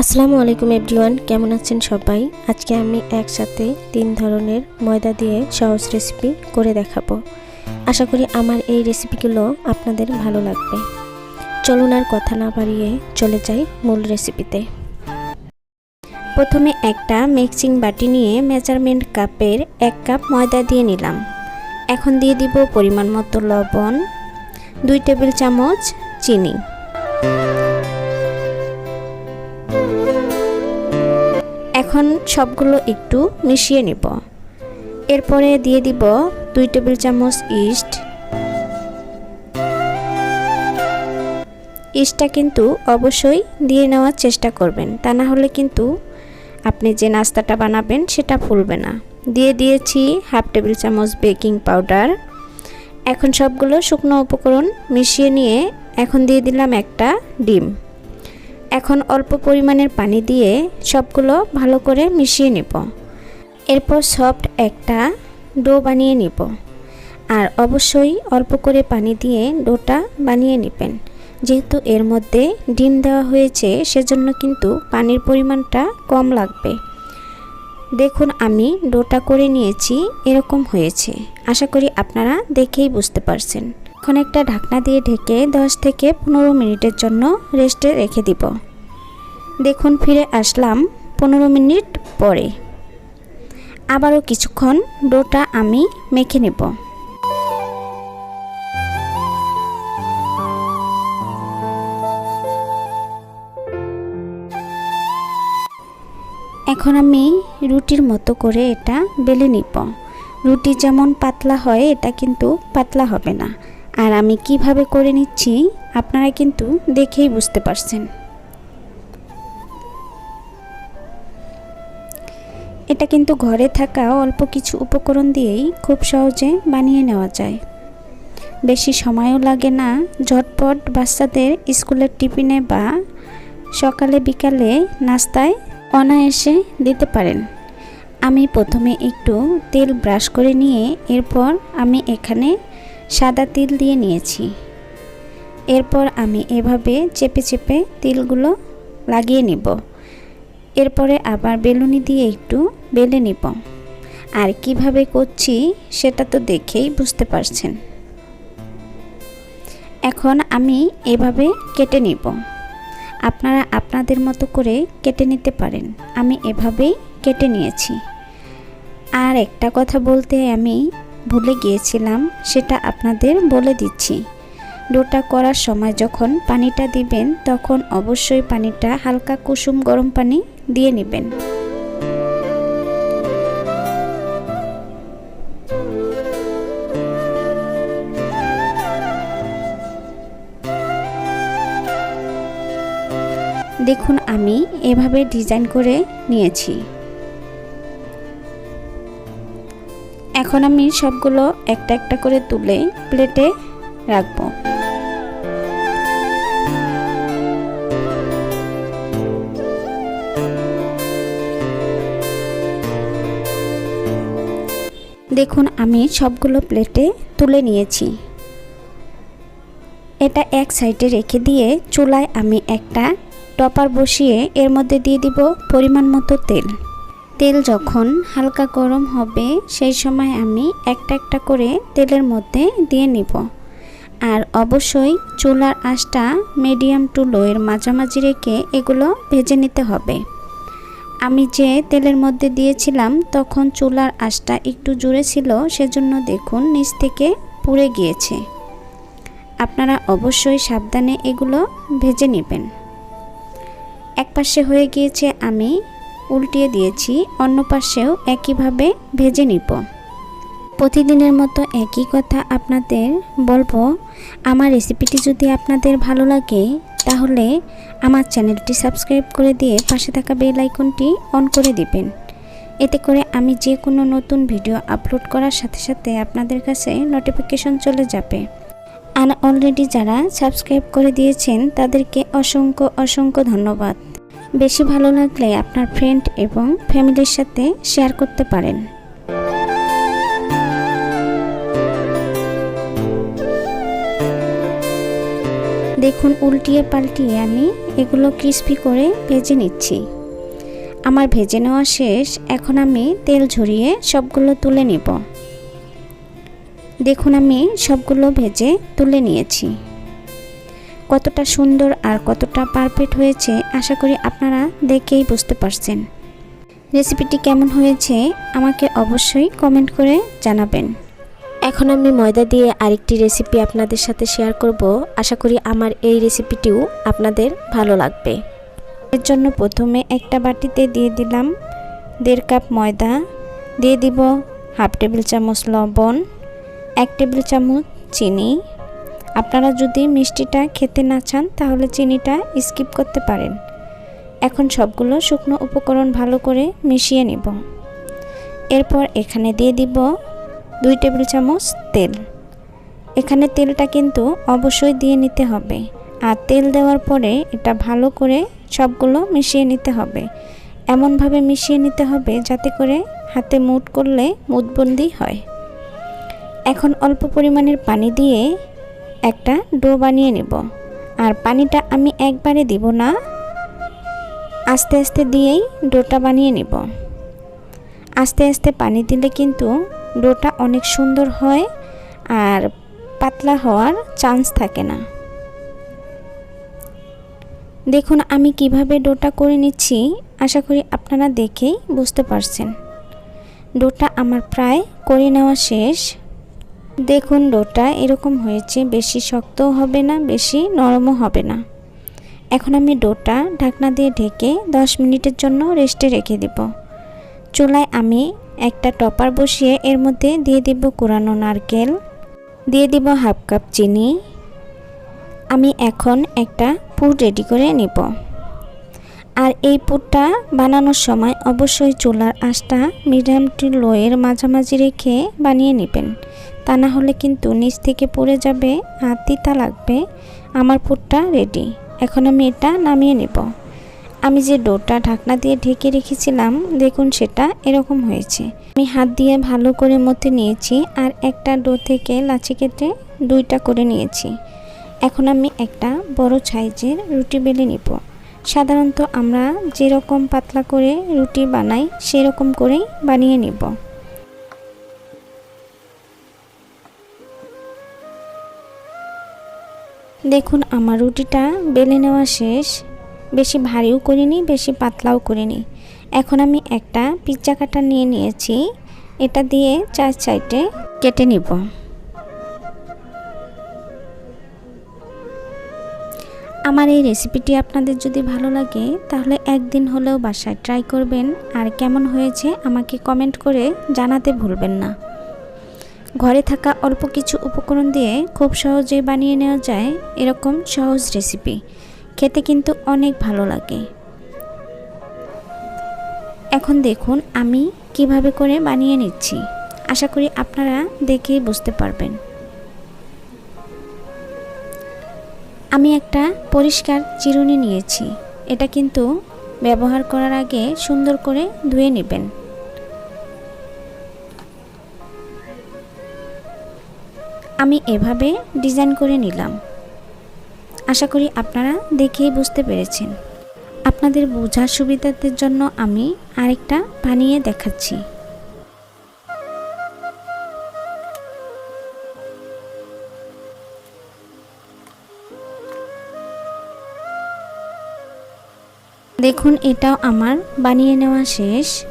আসসালামু আলাইকুম এভরিওয়ান, কেমন আছেন সবাই? আজকে আমি একসাথে তিন ধরনের ময়দা দিয়ে সহজ রেসিপি করে দেখাবো। আশা করি আমার এই রেসিপিগুলো আপনাদের ভালো লাগবে। চলুন আর কথা না বাড়িয়ে চলে যাই মূল রেসিপিতে প্রথমে একটা মিক্সিং বাটি নিয়ে মেজারমেন্ট কাপের এক কাপ ময়দা দিয়ে নিলাম। এখন দিয়ে দিব পরিমাণ মতো লবণ, দুই টেবিল চামচ চিনি। এখন সবগুলো একটু মিশিয়ে নিব। এরপরে দিয়ে দিব দুই টেবিল চামচ ইস্ট। ইস্টটা কিন্তু অবশ্যই দিয়ে নেওয়ার চেষ্টা করবেন, তা না হলে কিন্তু আপনি যে নাস্তাটা বানাবেন সেটা ফুলবে না। দিয়ে দিয়েছি হাফ টেবিল চামচ বেকিং পাউডার। এখন সবগুলো শুকনো উপকরণ মিশিয়ে নিয়ে এখন দিয়ে দিলাম একটা ডিম। এখন অল্প পরিমাণের পানি দিয়ে সবগুলো ভালো করে মিশিয়ে নিব। এরপর সফট একটা ডো বানিয়ে নিব। আর অবশ্যই অল্প করে পানি দিয়ে ডোটা বানিয়ে নেবেন। যেহেতু এর মধ্যে ডিম দেওয়া হয়েছে, সেজন্য কিন্তু পানির পরিমাণটা কম লাগবে। দেখুন, আমি ডোটা করে নিয়েছি, এরকম হয়েছে। আশা করি আপনারা দেখেই বুঝতে পারছেন। এখন একটা ঢাকনা দিয়ে ঢেকে 10 থেকে পনেরো মিনিটের জন্য রেস্টে রেখে দিব। দেখুন, ফিরে আসলাম পনেরো মিনিট পরে। আবারও কিছুক্ষণ ডোটা আমি মেখে নেব। এখন আমি রুটির মতো করে এটা বেলে নিব। রুটি যেমন পাতলা হয়, এটা কিন্তু পাতলা হবে না। আর আমি কীভাবে করে নিচ্ছি, আপনারা কিন্তু দেখেই বুঝতে পারছেন। এটা কিন্তু ঘরে থাকা অল্প কিছু উপকরণ দিয়েই খুব সহজে বানিয়ে নেওয়া যায়। বেশি সময়ও লাগে না, ঝটপট বাচ্চাদের স্কুলের টিফিনে বা সকালে বিকালে নাস্তায় অনায়াসে দিতে পারেন। আমি প্রথমে একটু তেল ব্রাশ করে নিয়ে এরপর আমি এখানে সাদা তিল দিয়ে নিয়েছি। এরপর আমি এভাবে চেপে চেপে তিলগুলো লাগিয়ে নিব। এরপরে আবার বেলুনি দিয়ে একটু বেলে নিব। আর কীভাবে করছি সেটা তো দেখেই বুঝতে পারছেন। এখন আমি এভাবে কেটে নিব। আপনারা আপনাদের মতো করে কেটে নিতে পারেন। আমি এভাবেই কেটে নিয়েছি। আর একটা কথা বলতে আমি ভুলে গিয়েছিলাম, সেটা আপনাদের বলে দিচ্ছি। ডোটা করার সময় যখন পানিটা দিবেন, তখন অবশ্যই পানিটা হালকা কুসুম গরম পানি দিয়ে নেবেন। দেখুন আমি এভাবে ডিজাইন করে নিয়েছি। এখন আমি সবগুলো একটা একটা করে তুলে প্লেটে রাখব। দেখুন, আমি সবগুলো প্লেটে তুলে নিয়েছি। এটা এক সাইডে রেখে দিয়ে চুলায় আমি একটা টপার বসিয়ে এর মধ্যে দিয়ে দিব পরিমাণ মতো তেল। তেল যখন হালকা গরম হবে, সেই সময় আমি একটা একটা করে তেলের মধ্যে দিয়ে নিব। আর অবশ্যই চুলার আঁচটা মিডিয়াম টু লোয়ের মাঝামাঝি রেখে এগুলো ভেজে নিতে হবে। আমি যে তেলের মধ্যে দিয়েছিলাম, তখন চুলার আঁচটা একটু জুড়ে ছিল, সেজন্য দেখুন নিচ থেকে পুড়ে গিয়েছে। আপনারা অবশ্যই সাবধানে এগুলো ভেজে নেবেন। এক পাশে হয়ে গিয়েছে আমি উল্টিয়ে দিয়েছি, অন্য পাশেও একইভাবে ভেজে নিব। প্রতিদিনের মতো একই কথা আপনাদের বলব। আমার রেসিপিটি যদি আপনাদের ভালো লাগে, তাহলে আমার চ্যানেলটি সাবস্ক্রাইব করে দিয়ে পাশে থাকা বেল আইকনটি অন করে দিবেন। এতে করে আমি যে কোনো নতুন ভিডিও আপলোড করার সাথে সাথে আপনাদের কাছে নোটিফিকেশন চলে যাবে। আর অলরেডি যারা সাবস্ক্রাইব করে দিয়েছেন, তাদেরকে অসংখ্য অসংখ্য ধন্যবাদ। বেশি ভালো লাগলে আপনার ফ্রেন্ড এবং ফ্যামিলির সাথে শেয়ার করতে পারেন। দেখুন, উল্টিয়ে পাল্টিয়ে আমি এগুলো ক্রিস্পি করে ভেজে নিচ্ছি। আমার ভেজে নেওয়া শেষ, এখন আমি তেল ঝরিয়ে সবগুলো তুলে নিব। দেখুন, আমি সবগুলো ভেজে তুলে নিয়েছি। কতটা সুন্দর আর কতটা পারফেক্ট হয়েছে আশা করি আপনারা দেখেই বুঝতে পারছেন। রেসিপিটি কেমন হয়েছে আমাকে অবশ্যই কমেন্ট করে জানাবেন। এখন আমি ময়দা দিয়ে আরেকটি রেসিপি আপনাদের সাথে শেয়ার করব। আশা করি আমার এই রেসিপিটিও আপনাদের ভালো লাগবে। এর জন্য প্রথমে একটা বাটিতে দিয়ে দিলাম দেড় কাপ ময়দা দিয়ে দিব হাফ টেবিল চামচ লবণ এক টেবিল চামচ চিনি আপনারা যদি মিষ্টিটা খেতে না চান, তাহলে চিনিটা স্কিপ করতে পারেন। এখন সবগুলো শুকনো উপকরণ ভালো করে মিশিয়ে নিব। এরপর এখানে দিয়ে দিব দুই টেবিল চামচ তেল। এখানে তেলটা কিন্তু অবশ্যই দিয়ে নিতে হবে। আর তেল দেওয়ার পরে এটা ভালো করে সবগুলো মিশিয়ে নিতে হবে। এমনভাবে মিশিয়ে নিতে হবে যাতে করে হাতে মুট করলে মুটবন্দি হয়। এখন অল্প পরিমাণের পানি দিয়ে একটা ডো বানিয়ে নেব। আর পানিটা আমি একবারে দিব না। আস্তে আস্তে দিয়েই ডোটা বানিয়ে নিব। আস্তে আস্তে পানি দিলে কিন্তু ডোটা অনেক সুন্দর হয় আর পাতলা হওয়ার চান্স থাকে না। দেখুন আমি কীভাবে ডোটা করে নিচ্ছি, আশা করি আপনারা দেখেই বুঝতে পারছেন। ডোটা আমার প্রায় করে নেওয়া শেষ। দেখুন ডোটা এরকম হয়েছে, বেশি শক্তও হবে না, বেশি নরমও হবে না। এখন আমি ডোটা ঢাকনা দিয়ে ঢেকে 10 মিনিটের জন্য রেস্টে রেখে দেব। চুলায় আমি একটা টপার বসিয়ে এর মধ্যে দিয়ে দিব কোরানো নারকেল, দিয়ে দিব হাফ কাপ চিনি। আমি এখন একটা পুর রেডি করে নিব। আর এই পুরটা বানানোর সময় অবশ্যই চুলার আঁচটা মিডিয়াম টু লোয়ের মাঝামাঝি রেখে বানিয়ে নেবেন। তা না হলে কিন্তু নিচ থেকে পড়ে যাবে আর তিতা লাগবে। আমার পুরটা রেডি। এখন আমি এটা নামিয়ে নেব। আমি যে ডোটা ঢাকনা দিয়ে ঢেকে রেখেছিলাম, দেখুন সেটা এরকম হয়েছে। আমি হাত দিয়ে ভালো করে মতে নিয়েছি আর একটা ডো থেকে লাচি কেটে দুইটা করে নিয়েছি। এখন আমি একটা বড় সাইজের রুটি বেলে নিব। সাধারণত আমরা যেরকম পাতলা করে রুটি বানাই, সেরকম করেই বানিয়ে নিব। দেখুন, আমার রুটিটা বেলে নেওয়া শেষ। বেশি ভারীও করিনি, বেশি পাতলাও করিনি। এখন আমি একটা পিজ্জা কাটা নিয়ে নিয়েছি। এটা দিয়ে চার সাইডে কেটে নিব। আমার এই রেসিপিটি আপনাদের যদি ভালো লাগে, তাহলে একদিন হলেও বাসায় ট্রাই করবেন। আর কেমন হয়েছে আমাকে কমেন্ট করে জানাতে ভুলবেন না। ঘরে থাকা অল্প কিছু উপকরণ দিয়ে খুব সহজে বানিয়ে নেওয়া যায় এরকম সহজ রেসিপি খেতে কিন্তু অনেক ভালো লাগে। এখন দেখুন আমি কীভাবে করে বানিয়ে নিচ্ছি। আশা করি আপনারা দেখেই বুঝতে পারবেন। আমি একটা পরিষ্কার চিরুনি নিয়েছি। এটা কিন্তু ব্যবহার করার আগে সুন্দর করে ধুয়ে নেবেন। আমি এভাবে ডিজাইন করে নিলাম। আশা করি আপনারা দেখেই বুঝতে পেরেছেন। আপনাদের বোঝার সুবিধাদের জন্য আমি আরেকটা বানিয়ে দেখাচ্ছি। দেখুন, এটাও আমার। বানিয়ে নেওয়া শেষ।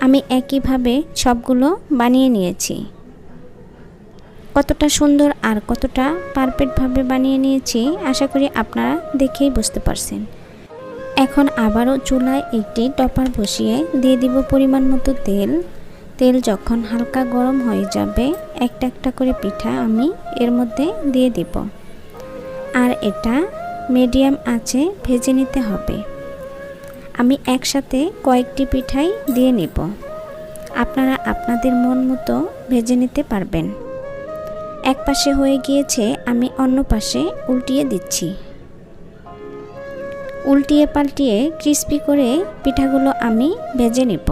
আমি একইভাবে সবগুলো বানিয়ে নিয়েছি। কতটা সুন্দর আর কতটা পারফেক্টভাবে বানিয়ে নিয়েছি, আশা করি আপনারা দেখেই বুঝতে পারছেন। এখন আবারও চুলায় একটি টপার বসিয়ে দিয়ে দিব পরিমাণ মতো তেল। তেল যখন হালকা গরম হয়ে যাবে, একটা একটা করে পিঠা আমি এর মধ্যে দিয়ে দিব। আর এটা মিডিয়াম আঁচে ভেজে নিতে হবে। আমি একসাথে কয়েকটি পিঠাই দিয়ে নেব। আপনারা আপনাদের মন মতো ভেজে নিতে পারবেন। এক পাশে হয়ে গিয়েছে আমি অন্য পাশে উল্টিয়ে দিচ্ছি। উল্টিয়ে পাল্টিয়ে ক্রিস্পি করে পিঠাগুলো আমি ভেজে নেব।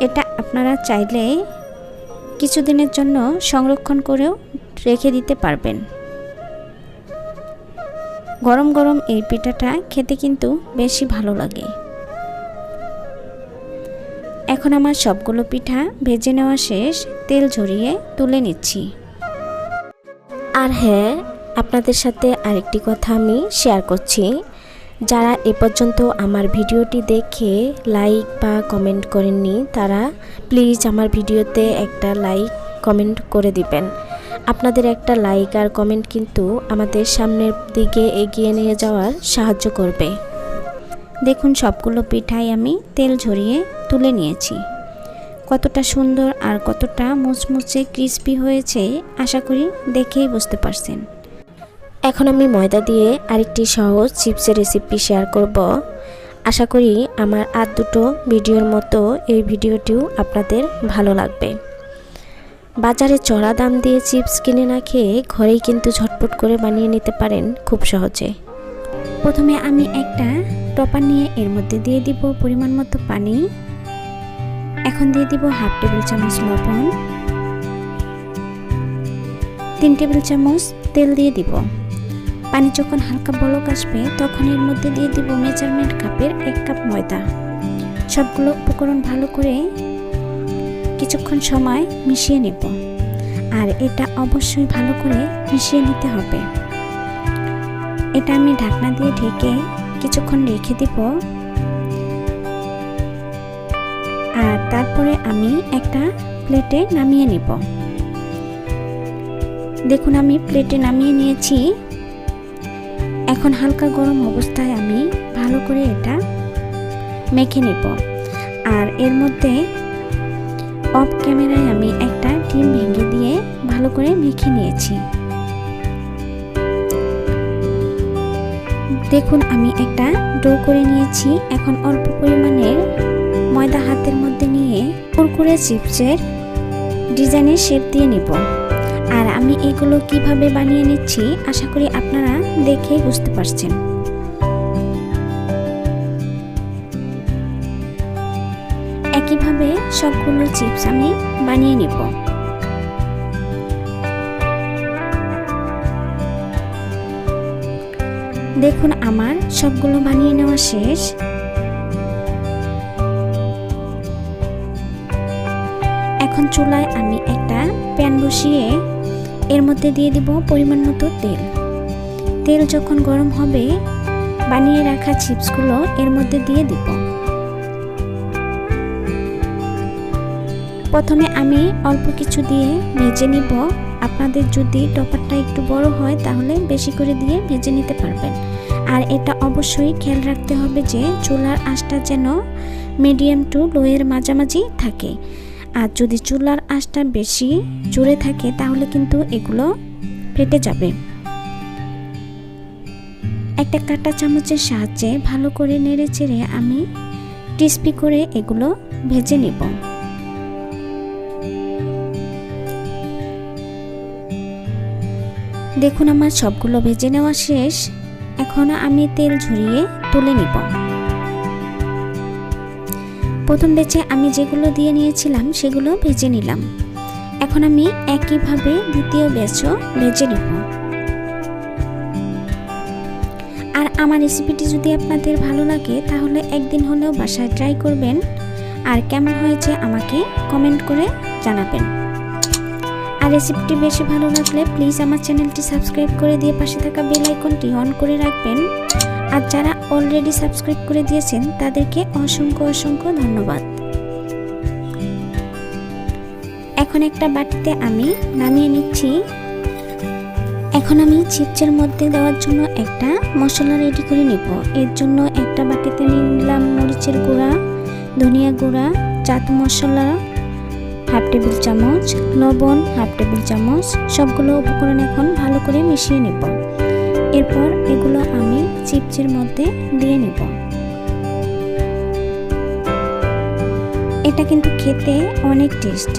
এটা আপনারা চাইলে কিছুদিনের জন্য সংরক্ষণ করেও রেখে দিতে পারবেন। গরম গরম এই পিঠাটা খেতে কিন্তু বেশি ভালো লাগে। এখন আমার সবগুলো পিঠা ভেজে নেওয়া শেষ, তেল ঝরিয়ে তুলে নিচ্ছি। আর হ্যাঁ আপনাদের সাথে আরেকটি কথা আমি শেয়ার করছি। যারা এ পর্যন্ত আমার ভিডিওটি দেখে লাইক বা কমেন্ট করেননি, তারা প্লিজ আমার ভিডিওতে একটা লাইক কমেন্ট করে দিবেন। আপনাদের একটা লাইক আর কমেন্ট কিন্তু আমাদের সামনের দিকে এগিয়ে নিয়ে যাওয়ার সাহায্য করবে। দেখুন, সবগুলো পিঠাই আমি তেল ঝরিয়ে তুলে নিয়েছি। কতটা সুন্দর আর কতটা মুচমুচে ক্রিস্পি হয়েছে, আশা করি দেখেই বুঝতে পারছেন। এখন আমি ময়দা দিয়ে আরেকটি সহজ চিপসের রেসিপি শেয়ার করব। আশা করি আমার আর দুটো ভিডিওর মতো এই ভিডিওটিও আপনাদের ভালো লাগবে। বাজারে চড়া দাম দিয়ে চিপস কিনে না খেয়ে ঘরেই কিন্তু ঝটপট করে বানিয়ে নিতে পারেন খুব সহজে। প্রথমে আমি একটা টপার নিয়ে এর মধ্যে দিয়ে দিব পরিমাণ মতো পানি। এখন দিয়ে দিব হাফ টেবিল চামচ লবণ। তিন টেবিল চামচ তেল দিয়ে দিব। পানি যখন হালকা বলক আসবে, তখন এর মধ্যে দিয়ে দিব মেজারমেন্ট কাপের এক কাপ ময়দা। সবগুলো উপকরণ ভালো করে কিছুক্ষণ সময় মিশিয়ে নেব। আর এটা অবশ্যই ভালো করে মিশিয়ে নিতে হবে। এটা আমি ঢাকনা দিয়ে ঢেকে কিছুক্ষণ রেখে দিব। আর তারপরে আমি একটা প্লেটে নামিয়ে নিব। দেখুন, আমি প্লেটে নামিয়ে নিয়েছি। এখন হালকা গরম অবস্থায় আমি ভালো করে এটা মেখে নিব। আর এর মধ্যে অফ ক্যামেরায় আমি একটা ডিম ভেঙে দিয়ে ভালো করে মেখে নিয়েছি। দেখুন, আমি একটা ডো করে নিয়েছি। এখন অল্প পরিমাণের ময়দা হাতের মধ্যে নিয়ে কুরকুরে চিপসের ডিজাইনের শেপ দিয়ে নিব। আর আমি এগুলো কীভাবে বানিয়ে নিচ্ছি, আশা করি আপনারা দেখেই বুঝতে পারছেন। চিপস আমি বানিয়ে নিব। দেখুন, আমার সবগুলো বানিয়ে নেওয়া শেষ। এখন চুলায় আমি একটা প্যান বসিয়ে এর মধ্যে দিয়ে দিব পরিমাণ মতো তেল। তেল যখন গরম হবে, বানিয়ে রাখা চিপসগুলো এর মধ্যে দিয়ে দিব। প্রথমে আমি অল্প কিছু দিয়ে ভেজে নিব। আপনাদের যদি টপারটা একটু বড় হয়, তাহলে বেশি করে দিয়ে ভেজে নিতে পারবেন। আর এটা অবশ্যই খেয়াল রাখতে হবে যে চুলার আঁচটা যেন মিডিয়াম টু লোয়ের মাঝামাঝি থাকে। আর যদি চুলার আঁচটা বেশি জোরে থাকে, তাহলে কিন্তু এগুলো ফেটে যাবে। একটা কাঁটা চামচের সাহায্যে ভালো করে নেড়ে চেড়ে আমি ক্রিস্পি করে এগুলো ভেজে নিব। দেখুন আমার সবগুলো ভেজে নেওয়া শেষ। এখন আমি তেল ঝরিয়ে তুলে নিব। প্রথম বেচে আমি যেগুলো দিয়ে নিয়েছিলাম, সেগুলো ভেজে নিলাম। এখন আমি একইভাবে দ্বিতীয় বেচও ভেজে নেব। আর আমার রেসিপিটি যদি আপনাদের ভালো লাগে, তাহলে একদিন হলেও বাসায় ট্রাই করবেন। আর কেমন হয়েছে আমাকে কমেন্ট করে জানাবেন। আর রেসিপিটি বেশি ভালো লাগলে প্লিজ আমার চ্যানেলটি সাবস্ক্রাইব করে দিয়ে পাশে থাকা বেল আইকনটি অন করে রাখবেন। আর যারা অলরেডি সাবস্ক্রাইব করে দিয়েছেন, তাদেরকে অসংখ্য অসংখ্য ধন্যবাদ। এখন একটা বাটিতে আমি নামিয়ে নিচ্ছি। এখন আমি চিপসের মধ্যে দেওয়ার জন্য একটা মশলা রেডি করে নিব। এর জন্য একটা বাটিতে নিলাম মরিচের গুঁড়া, ধনিয়া গুঁড়া, চাট মশলা হাফ টেবিল চামচ, লবণ, হাফ টেবিল চামচ, সবগুলো উপকরণ এখন ভালো করে মিশিয়ে নেব। এরপর এগুলো আমি চিপসের মধ্যে দিয়ে নেব। এটা কিন্তু খেতে অনেক টেস্ট।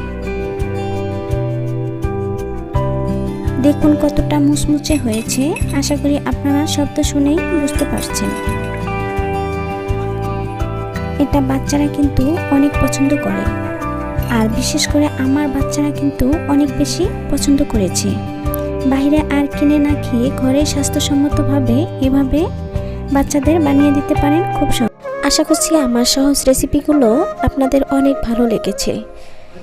দেখুন কতটা মুচমুচে হয়েছে, আশা করি আপনারা শব্দ শুনেই বুঝতে পারছেন। এটা বাচ্চারা কিন্তু অনেক পছন্দ করে। আর বিশেষ করে আমার বাচ্চারা কিন্তু অনেক বেশি পছন্দ করেছে। বাইরে আর কিনে না খেয়ে ঘরে স্বাস্থ্যসম্মতভাবে এভাবে বাচ্চাদের বানিয়ে দিতে পারেন খুব সহজ। আশা করছি আমার সহজ রেসিপিগুলো আপনাদের অনেক ভালো লেগেছে।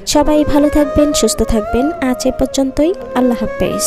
সবাই ভালো থাকবেন, সুস্থ থাকবেন। আজ এ পর্যন্তই। আল্লাহ হাফেজ।